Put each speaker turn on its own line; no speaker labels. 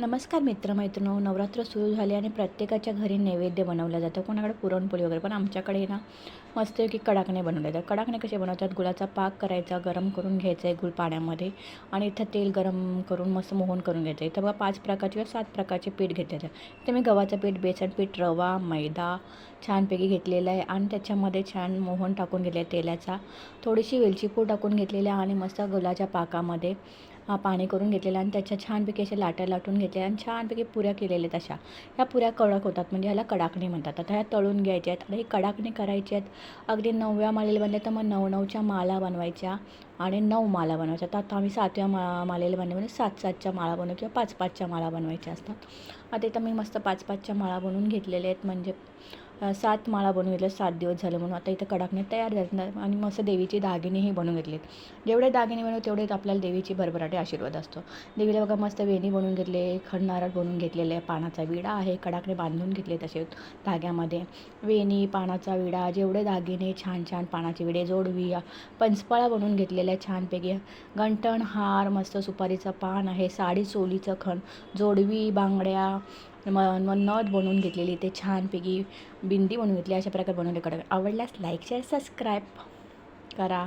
नमस्कार मित्रमैत्रिणो नवरात्र सुरू झाले आणि प्रत्येकाच्या घरी नैवेद्य बनवलं जातं. कोणाकडे पुरणपोळी वगैरे पण आमच्याकडे ना मस्त की कडाकणे बनवले जातात. कडाकणे कसे बनवतात? गुळाचा पाक करायचा गरम करून घ्यायचा आहे गुळ पाण्यामध्ये आणि इथं तेल गरम करून मस्त मोहन करून घ्यायचं इथं बघा पाच प्रकारचे किंवा सात प्रकारचे पीठ घेतलेलं आहे इथे मी गव्हाचं पीठ बेसन पीठ रवा मैदा छानपैकी घेतलेला आहे आणि त्याच्यामध्ये छान मोहन टाकून घेतलं आहे तेलाचा. थोडीशी वेलची पूड टाकून घेतलेली आहे आणि मस्त गुलाच्या पाकामध्ये पाणी करून घेतलेलं आणि त्याच्या छानपैकी अशा लाट्या लाटून घेतल्या आणि छानपैकी पुऱ्या केलेल्या आहेत अशा. ह्या पुऱ्या कडक होतात म्हणजे ह्याला कडाकणी म्हणतात. आता ह्या तळून घ्यायच्या आहेत आता ही कडाकणी करायची आहेत. अगदी नवव्या मालेला बनल्या तर मग नऊ नऊच्या माला बनवायच्या आणि नऊ माला बनवायच्या. तर आता आम्ही सातव्या मा मालेला बनले म्हणजे सात सातच्या माळा बनवू किंवा पाच पाचच्या माळा बनवायच्या असतात. आता इथं मी मस्त पाच पाचच्या माळा बनवून घेतलेल्या आहेत. म्हणजे सात माळा बनवून घेतल्या सात दिवस झाले म्हणून. आता इथं कडाकणे तयार झाले आणि मस्त देवीचे दागिनेही बनवून घेतलेत. जेवढे दागिने बनवू तेवढेच आपल्याला देवीची भरभराटी आशीर्वाद असतो. देवीला बघा मस्त वेणी बनवून घेतले खणनारळ बनवून घेतलेले आहे पानाचा विडा आहे कडाकणे बांधून घेतले तसे धाग्यामध्ये. वेणी पानाचा विडा जेवढे दागिने छान छान पानाचे विडे जोडवी पंचपाळा बनवून घेतलेल्या छानपैकी. गंटण हार मस्त सुपारीचं पान आहे साडी चोलीचं खण जोडवी बांगड्या म- नथ बनवून घेतलेली ते छानपैकी बिंदी बनवून घेतली अशा प्रकारे बनवले. कडक आवडल्यास लाईक शेअर सबस्क्राईब करा.